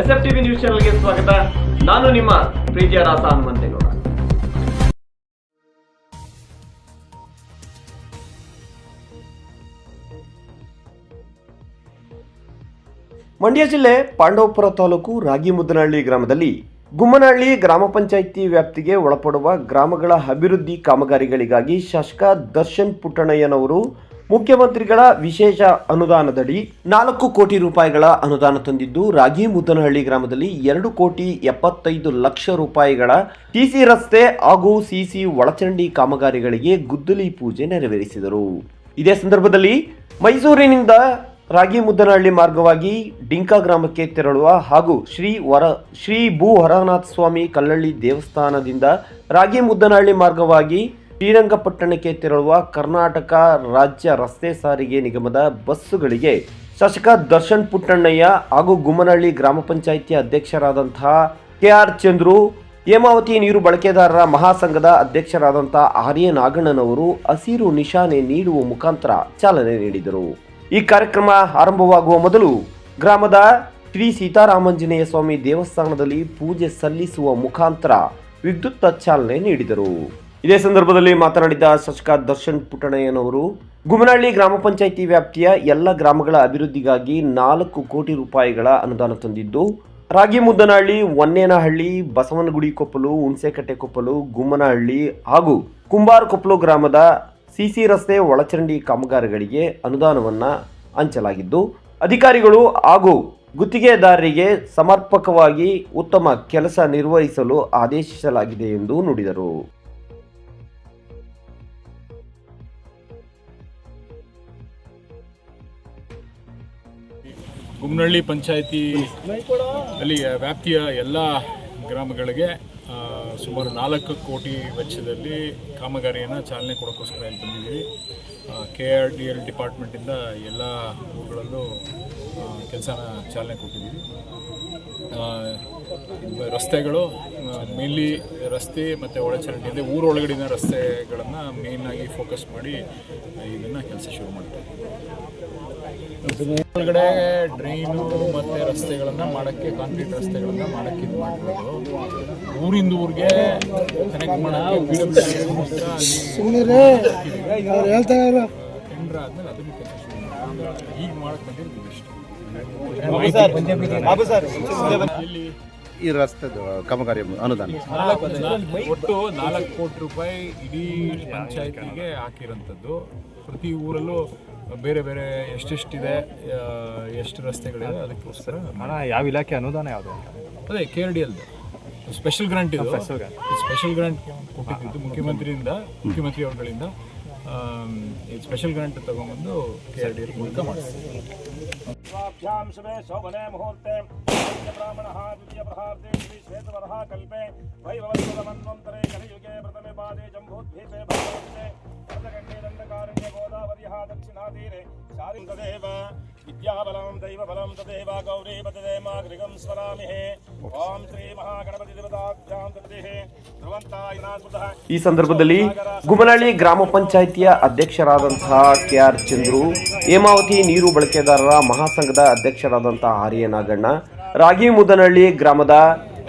S F TV news ಚಾನೆಲ್ಗೆ ಸ್ವಾಗತ. ನಾನು ನಿಮ್ಮ ಪ್ರೀತಿಯ ರಾಸ ಹನುಮಂತೇಗೌಡ ಮಂಡ್ಯ ಜಿಲ್ಲೆ ಪಾಂಡವಪುರ ತಾಲೂಕು ರಾಗಿಮುದ್ದನಹಳ್ಳಿ ಗ್ರಾಮದಲ್ಲಿ ಗುಮ್ಮನಹಳ್ಳಿ ಗ್ರಾಮ ಪಂಚಾಯಿತಿ ವ್ಯಾಪ್ತಿಗೆ ಒಳಪಡುವ ಗ್ರಾಮಗಳ ಅಭಿವೃದ್ಧಿ ಕಾಮಗಾರಿಗಳಿಗಾಗಿ ಶಾಸಕ ದರ್ಶನ್ ಪುಟ್ಟಣ್ಣಯ್ಯನವರು ಮುಖ್ಯಮಂತ್ರಿಗಳ ವಿಶೇಷ ಅನುದಾನದಡಿ ನಾಲ್ಕು ಕೋಟಿ ರೂಪಾಯಿಗಳ ಅನುದಾನ ತಂದಿದ್ದು, ರಾಗಿ ಮುದ್ದನಹಳ್ಳಿ ಗ್ರಾಮದಲ್ಲಿ ಎರಡು ಕೋಟಿ ಎಪ್ಪತ್ತೈದು ಲಕ್ಷ ರೂಪಾಯಿಗಳ ಸಿಸಿ ರಸ್ತೆ ಹಾಗೂ ಸಿಸಿ ಒಳಚರಂಡಿ ಕಾಮಗಾರಿಗಳಿಗೆ ಗುದ್ದಲಿ ಪೂಜೆ ನೆರವೇರಿಸಿದರು. ಇದೇ ಸಂದರ್ಭದಲ್ಲಿ ಮೈಸೂರಿನಿಂದ ರಾಗಿ ಮುದ್ದನಹಳ್ಳಿ ಮಾರ್ಗವಾಗಿ ಡಿಂಕಾ ಗ್ರಾಮಕ್ಕೆ ತೆರಳುವ ಹಾಗೂ ಶ್ರೀ ವರ, ಶ್ರೀ ಭೂ ಹರನಾಥ ಸ್ವಾಮಿ ಕಲ್ಲಳ್ಳಿ ದೇವಸ್ಥಾನದಿಂದ ರಾಗಿ ಮುದ್ದನಹಳ್ಳಿ ಮಾರ್ಗವಾಗಿ ಶ್ರೀರಂಗಪಟ್ಟಣಕ್ಕೆ ತೆರಳುವ ಕರ್ನಾಟಕ ರಾಜ್ಯ ರಸ್ತೆ ಸಾರಿಗೆ ನಿಗಮದ ಬಸ್ಸುಗಳಿಗೆ ಶಾಸಕ ದರ್ಶನ್ ಪುಟ್ಟಣ್ಣಯ್ಯ ಹಾಗೂ ಗುಮ್ಮನಹಳ್ಳಿ ಗ್ರಾಮ ಪಂಚಾಯಿತಿ ಅಧ್ಯಕ್ಷರಾದಂತಹ ಕೆ ಆರ್ ಚಂದ್ರು, ಹೇಮಾವತಿ ನೀರು ಬಳಕೆದಾರರ ಮಹಾಸಂಘದ ಅಧ್ಯಕ್ಷರಾದಂತಹ ಆರ್ಯ ನಾಗಣ್ಣನವರು ಹಸಿರು ನಿಶಾನೆ ನೀಡುವ ಮುಖಾಂತರ ಚಾಲನೆ ನೀಡಿದರು. ಈ ಕಾರ್ಯಕ್ರಮ ಆರಂಭವಾಗುವ ಮೊದಲು ಗ್ರಾಮದ ಶ್ರೀ ಸೀತಾರಾಮಂಜನೇಯ ಸ್ವಾಮಿ ದೇವಸ್ಥಾನದಲ್ಲಿ ಪೂಜೆ ಸಲ್ಲಿಸುವ ಮುಖಾಂತರ ವಿದ್ಯುತ್ ಚಾಲನೆ ನೀಡಿದರು. ಇದೇ ಸಂದರ್ಭದಲ್ಲಿ ಮಾತನಾಡಿದ ಶಾಸಕ ದರ್ಶನ್ ಪುಟ್ಟಣಯ್ಯನವರು ಗುಮನಹಳ್ಳಿ ಗ್ರಾಮ ಪಂಚಾಯಿತಿ ವ್ಯಾಪ್ತಿಯ ಎಲ್ಲ ಗ್ರಾಮಗಳ ಅಭಿವೃದ್ಧಿಗಾಗಿ ನಾಲ್ಕು ಕೋಟಿ ರೂಪಾಯಿಗಳ ಅನುದಾನ ತಂದಿದ್ದು ರಾಗಿಮುದ್ದನಹಳ್ಳಿ ಒನ್ನೇನಹಳ್ಳಿ ಬಸವನಗುಡಿ ಕೊಪ್ಪಲು, ಹುಣಸೆಕಟ್ಟೆ ಕೊಪ್ಪಲು, ಗುಮ್ಮನಹಳ್ಳಿ ಹಾಗೂ ಕುಂಬಾರ ಕೊಪ್ಪಲು ಗ್ರಾಮದ ಸಿಸಿ ರಸ್ತೆ ಒಳಚರಂಡಿ ಕಾಮಗಾರಿಗಳಿಗೆ ಅನುದಾನವನ್ನು ಹಂಚಲಾಗಿದ್ದು, ಅಧಿಕಾರಿಗಳು ಹಾಗೂ ಗುತ್ತಿಗೆದಾರರಿಗೆ ಸಮರ್ಪಕವಾಗಿ ಉತ್ತಮ ಕೆಲಸ ನಿರ್ವಹಿಸಲು ಆದೇಶಿಸಲಾಗಿದೆ ಎಂದು ನುಡಿದರು. ಗುಮ್ನಹಳ್ಳಿ ಪಂಚಾಯಿತಿ ಅಲ್ಲಿ ವ್ಯಾಪ್ತಿಯ ಎಲ್ಲ ಗ್ರಾಮಗಳಿಗೆ ಸುಮಾರು ನಾಲ್ಕು ಕೋಟಿ ವೆಚ್ಚದಲ್ಲಿ ಕಾಮಗಾರಿಯನ್ನು ಚಾಲನೆ ಕೊಡೋಕ್ಕೋಸ್ಕರ ಇಲ್ಲಿ ಬಂದಿದ್ದೀವಿ. ಕೆ ಆರ್ ಡಿ ಎಲ್ ಡಿಪಾರ್ಟ್ಮೆಂಟಿಂದ ಎಲ್ಲ ಊರುಗಳಲ್ಲೂ ಕೆಲಸನ ಚಾಲನೆ ಕೊಟ್ಟಿದ್ದೀವಿ. ರಸ್ತೆಗಳು ಮೇನ್ಲಿ ರಸ್ತೆ ಮತ್ತು ಒಳಚರಂಡಿ, ಅಂದರೆ ಊರೊಳಗಡಿನ ರಸ್ತೆಗಳನ್ನು ಮೇಯ್ನಾಗಿ ಫೋಕಸ್ ಮಾಡಿ ಇದನ್ನು ಕೆಲಸ ಶುರು ಮಾಡ್ತೀವಿ ಒಳಗಡೆ ಡ್ರೈನು ಮತ್ತು ರಸ್ತೆಗಳನ್ನು ಮಾಡೋಕ್ಕೆ ಕಾಂಕ್ರೀಟ್ ರಸ್ತೆಗಳನ್ನು ಮಾಡೋಕ್ಕೆ ಇದು ಮಾಡಿರೋದು ಊರಿಂದ ಊರಿಗೆ ಕನೆಕ್ಟ್ ಮಾಡೋಕ್ಕೆ ಪಿ ಡಬ್ಲ್ಯೂ ಟೆಂಡರ್ ಆದ್ಮೇಲೆ ಅದನ್ನು ಕೆಲಸ. ಈಗ ಮಾಡಕ್ಕೆ ಬಂದಿರೋದು ಇಷ್ಟು ಇಲ್ಲಿ ಈ ರಸ್ತೆದು ಕಾಮಗಾರಿ ಅನುದಾನ. ಒಟ್ಟು ನಾಲ್ಕು ಕೋಟಿ ರೂಪಾಯಿ ಇಡೀ ಪಂಚಾಯತಿಗೆ ಹಾಕಿರೋಂಥದ್ದು. ಪ್ರತಿ ಊರಲ್ಲೂ ಬೇರೆ ಬೇರೆ ಎಷ್ಟೆಷ್ಟಿದೆ ಎಷ್ಟು ರಸ್ತೆಗಳಿದೆ ಅದಕ್ಕೋಸ್ಕರ ಹಣ ಯಾವ ಇಲಾಖೆ ಅನುದಾನ ಯಾವುದು ಅಂತ? ಅದೇ ಕೆ ಆರ್ ಡಿ ಎಲ್ದು ಸ್ಪೆಷಲ್ ಗ್ರಾಂಟ್ ಇದು. ಸ್ಪೆಷಲ್ ಗ್ರಾಂಟ್ ಕೊಟ್ಟಿದ್ದು ಮುಖ್ಯಮಂತ್ರಿಯಿಂದ ಮುಖ್ಯಮಂತ್ರಿ ಅವರುಗಳಿಂದ ಸ್ಪೆಷಲ್ ಗ್ರಾಂಟ್ ತಗೊಂಬಂದು ಕೆ ಆರ್ ಡಿ ಎಲ್ ಮೂಲಕ ಮಾಡಿಸ್ತೀವಿ स्वाभ्यां शुभे शोभने मुहूर्ते ब्राह्मणः द्वितीयप्रहार्दे श्री श्वेतवरः कल्पे वैभवस्वरमन्वन्तरे कलियुगे प्रथमे पादे जम्बूद्वीपे भगवते भरतकण्डे दण्डकारण्ये गोदावर्यः दक्षिणातीरे शारिं तदेव विद्याबलं दैवबलं तदेव गौरीपतदे मा गृहं स्मरामिहे ॐ श्रीमहागणपतिदेवताभ्यां तदेः ध्रुवन्ताय नास्मृतः ಈ ಸಂದರ್ಭದಲ್ಲಿ ಗುಮನಹಳ್ಳಿ ಗ್ರಾಮ ಪಂಚಾಯಿತಿಯ ಅಧ್ಯಕ್ಷರಾದಂತಹ ಕೆ ಆರ್ ಚಂದ್ರು ಹೇಮಾವತಿ ನೀರು ಬಳಕೆದಾರರ ಮಹಾಸಂಘದ ಅಧ್ಯಕ್ಷರಾದಂತಹ ಆರ್ಯ ನಾಗಣ್ಣ ರಾಗಿಮುದನಹಳ್ಳಿ ಗ್ರಾಮದ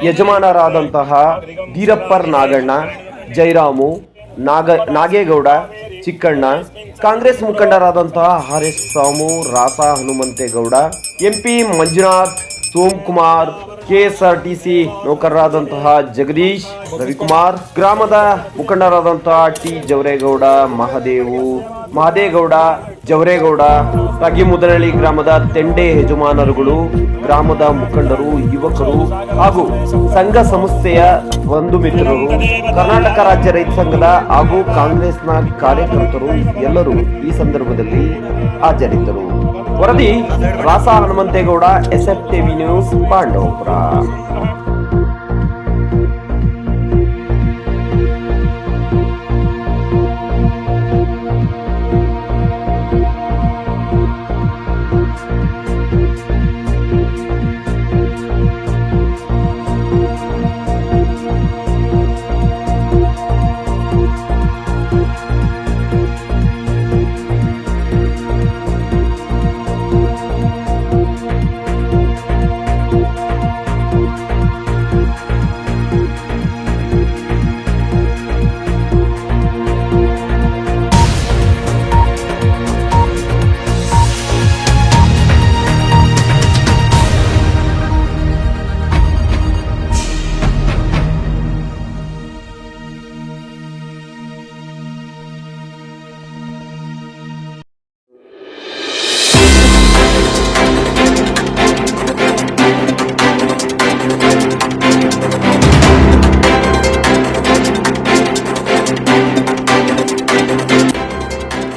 ಯಜಮಾನರಾದಂತಹ ಧೀರಪ್ಪರ್ Naganna Jairamu Naga Nagegowda Chikkanna Congress ಮುಖಂಡರಾದಂತಹ S Samu Rasa Hanumanthegowda MP Manjunath Somakumar KSRTC ನೌಕರರಾದಂತಹ Jagadish Ravikumar, ಗ್ರಾಮದ ಮುಖಂಡರಾದಂತಹ ಟಿ ಜವರೇಗೌಡ, ಮಹದೇವು, ಮಹದೇಗೌಡ, ಜವರೇಗೌಡ, ರಾಗಿಮುದನಹಳ್ಳಿ ಗ್ರಾಮದ ತೆಂಡೆ ಯಜಮಾನರುಗಳು, ಗ್ರಾಮದ ಮುಖಂಡರು, ಯುವಕರು ಹಾಗೂ ಸಂಘ ಸಂಸ್ಥೆಯ ಬಂಧು ಮಿತ್ರರು, ಕರ್ನಾಟಕ ರಾಜ್ಯ ರೈತ ಸಂಘದ ಹಾಗೂ ಕಾಂಗ್ರೆಸ್ನ ಕಾರ್ಯಕರ್ತರು ಎಲ್ಲರೂ ಈ ಸಂದರ್ಭದಲ್ಲಿ ಹಾಜರಿದ್ದರು. ವರದಿ Rasa Hanumanthegowda SF TV news Pandavapura.